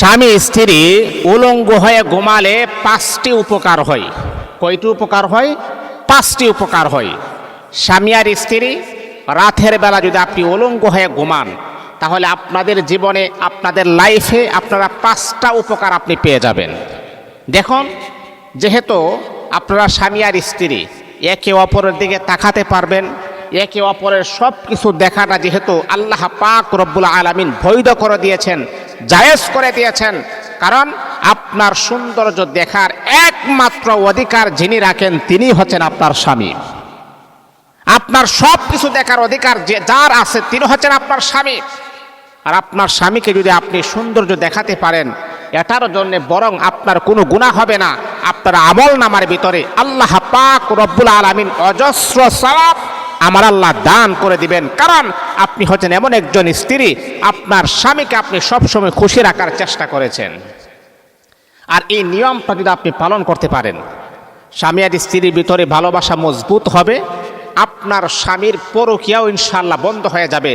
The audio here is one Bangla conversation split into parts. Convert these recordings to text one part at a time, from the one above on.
স্বামী স্ত্রী উলঙ্গ হয়ে ঘুমালে পাঁচটি উপকার হয়। কয়টি উপকার হয়? পাঁচটি উপকার হয়। স্বামী আর স্ত্রী, রাতের বেলা যদি আপনি উলঙ্গ হয়ে ঘুমান, তাহলে আপনাদের জীবনে, আপনাদের লাইফে আপনারা পাঁচটা উপকার আপনি পেয়ে যাবেন। দেখুন, যেহেতু আপনারা স্বামী আর স্ত্রী, একে অপরের দিকে তাকাতে পারবেন, একে অপরের সব কিছু দেখাটা যেহেতু আল্লাহ পাক রব্বুল আলমিন বৈধ করে দিয়েছেন জায়েজ করে দিয়েছেন। কারণ আপনার সৌন্দর্য দেখার একমাত্র অধিকার যিনি রাখেন, তিনি হচ্ছেন আপনার স্বামী। আপনার সব কিছু দেখার অধিকার যে যার আছে, তিনি হচ্ছেন আপনার স্বামী। আর আপনার স্বামীকে যদি আপনি সৌন্দর্য দেখাতে পারেন, এটার জন্য বরং আপনার কোনো গুণা হবে না। আপনার আমল নামার ভিতরে আল্লাহ পাক রব্বুল আলমিন অজস্র সওয়াব আমার আল্লাহ দান করে দিবেন। কারণ আপনি হচ্ছেন এমন একজন স্ত্রী, আপনার স্বামীকে আপনি সবসময় খুশি রাখার চেষ্টা করেছেন। আর এই নিয়মটা যদি আপনি পালন করতে পারেন, স্বামী আর স্ত্রীর ভিতরে ভালোবাসা মজবুত হবে, আপনার স্বামীর পরকিয়াও ইনশাল্লাহ বন্ধ হয়ে যাবে।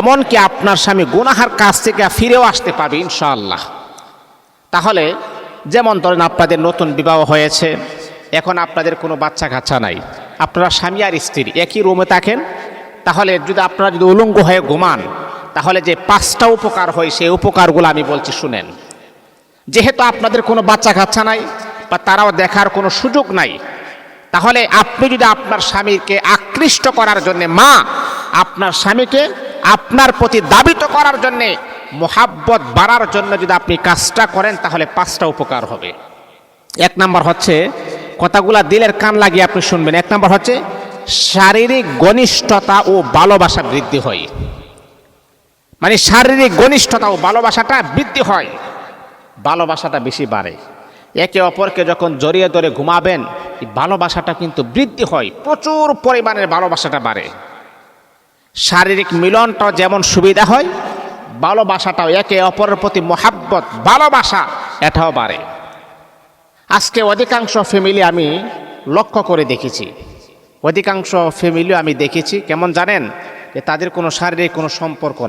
এমনকি আপনার স্বামী গুনাহার কাছ থেকে ফিরেও আসতে পারবে ইনশাআল্লাহ। তাহলে যেমন ধরেন আপনাদের নতুন বিবাহ হয়েছে, এখন আপনাদের কোনো বাচ্চা কাচ্চা নাই। আপনারা স্বামী আর স্ত্রী, একই রুমে থাকেন, তাহলে যদি আপনারা যদি উলঙ্গ হয়ে ঘুমান, তাহলে যে পাঁচটা উপকার হয়, সেই উপকারগুলো আমি বলছি শুনেন। যেহেতু আপনাদের কোনো বাচ্চা কাচ্চা নাই, বা তারাও দেখার কোনো সুযোগ নাই, তাহলে আপনি যদি আপনার স্বামীকে আকৃষ্ট করার জন্য, মা, আপনার স্বামীকে আপনার প্রতি দাবিত করার জন্যে, মোহাব্বত বাড়ার জন্য যদি আপনি কাজটা করেন, তাহলে পাঁচটা উপকার হবে। এক নাম্বার হচ্ছে কথাগুলা দিলের কান লাগিয়ে আপনি শুনবেন। এক নম্বর হচ্ছে, শারীরিক ঘনিষ্ঠতা ও ভালোবাসা বৃদ্ধি হয়। মানে শারীরিক ঘনিষ্ঠতা ও ভালোবাসাটা বৃদ্ধি হয়। ভালোবাসাটা বেশি বাড়ে। একে অপরকে যখন জড়িয়ে ধরে ঘুমাবেন, এই ভালোবাসাটা কিন্তু বৃদ্ধি হয়। প্রচুর পরিমাণের ভালোবাসাটা বাড়ে। শারীরিক মিলনটা যেমন সুবিধা হয়, ভালোবাসাটাও একে অপরের প্রতি মোহাব্বত, ভালোবাসা, এটাও বাড়ে। আজকে অধিকাংশ ফ্যামিলি আমি লক্ষ্য করে দেখেছি। অধিকাংশ ফ্যামিলিও আমি দেখেছি। কেমন জানেন? যে তাদের কোনো শারীরিক কোনো সম্পর্ক